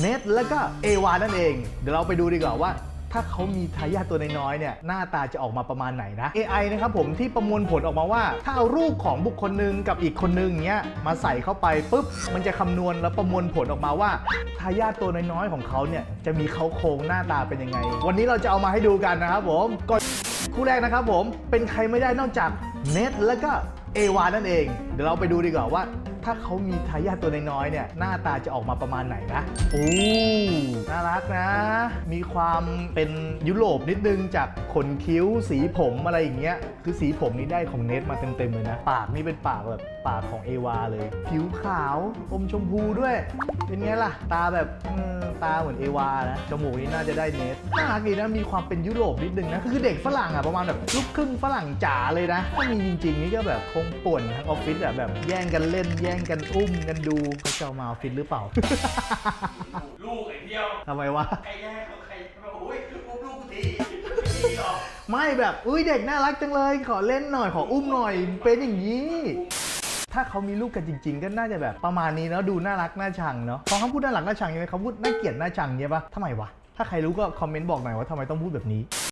เน็ตแล้วก็เอวานั่นเอง เดี๋ยวเราไปดูดีกว่าว่า ถ้าเขามีทายาทตัวน้อยๆเนี่ยหน้าตาจะออกมาประมาณไหนนะ AI นะครับผมที่ประมวลผลออกมาว่า ถ้าเอารูปของบุคคลหนึ่งกับอีกคนหนึ่งเงี้ยมาใส่เข้าไปปุ๊บมันจะคำนวณแล้วประมวลผลออกมาว่าทายาทตัวน้อยๆของเขาเนี่ยจะมีเขาโครงหน้าตาเป็นยังไง วันนี้เราจะเอามาให้ดูกันนะครับผมก่อนคู่แรกนะครับผมเป็นใครไม่ได้นอกจากเน็ตแล้วก็เอวานั่นเอง เดี๋ยวเราไปดูดีกว่าว่า ถ้าเขามีทายาทตัวน้อยๆเนี่ยหน้าตาจะออกมาประมาณไหนนะโอ้น่ารักนะ มีความเป็นยุโรปนิดนึงจากขนคิ้วสีผมอะไรอย่างเงี้ยคือสีผมนี้ได้ของเน็ตมาเต็มๆเลยนะ ปากนี่เป็นปากแบบปากของเอวาเลย ผิวขาวอมชมพูด้วย เป็นไงล่ะ ตาแบบเออตาเหมือนเอวานะจมูกนี่น่าจะได้เนสน่ารักดีนะมีความเป็นยุโรปนิดนึงนะคือเด็กฝรั่งอะประมาณแบบลูกครึ่งฝรั่งจ๋าเลยนะถ้ามีจริงๆนี่ก็แบบคงป่วนทั้งออฟฟิศอะแบบแย่งกันเล่นแย่งกันอุ้มกันดูเขาจะเอามาออฟฟิศหรือเปล่า ลูกไอ้เที่ยวทำไมวะ ใครแย่งเขาใครมาโอ้ยอุ้มลูกกูทีไม่ดีหรอกไม่แบบอุ้ยเด็กน่ารักจังเลย ขอเล่นหน่อยขออุ้มหน่อยเป็นอย่างนี้ ถ้าเขามีลูกกันจริง ๆ ก็น่าจะแบบประมาณนี้เนาะดูน่ารักน่าชังเนาะพอเขาพูดน่ารักน่าชังใช่ไหมเขาพูดน่าเกลียดน่าชังใช่ปะทำไมวะถ้าใครรู้ก็คอมเมนต์บอกหน่อยว่าทำไมต้องพูดแบบนี้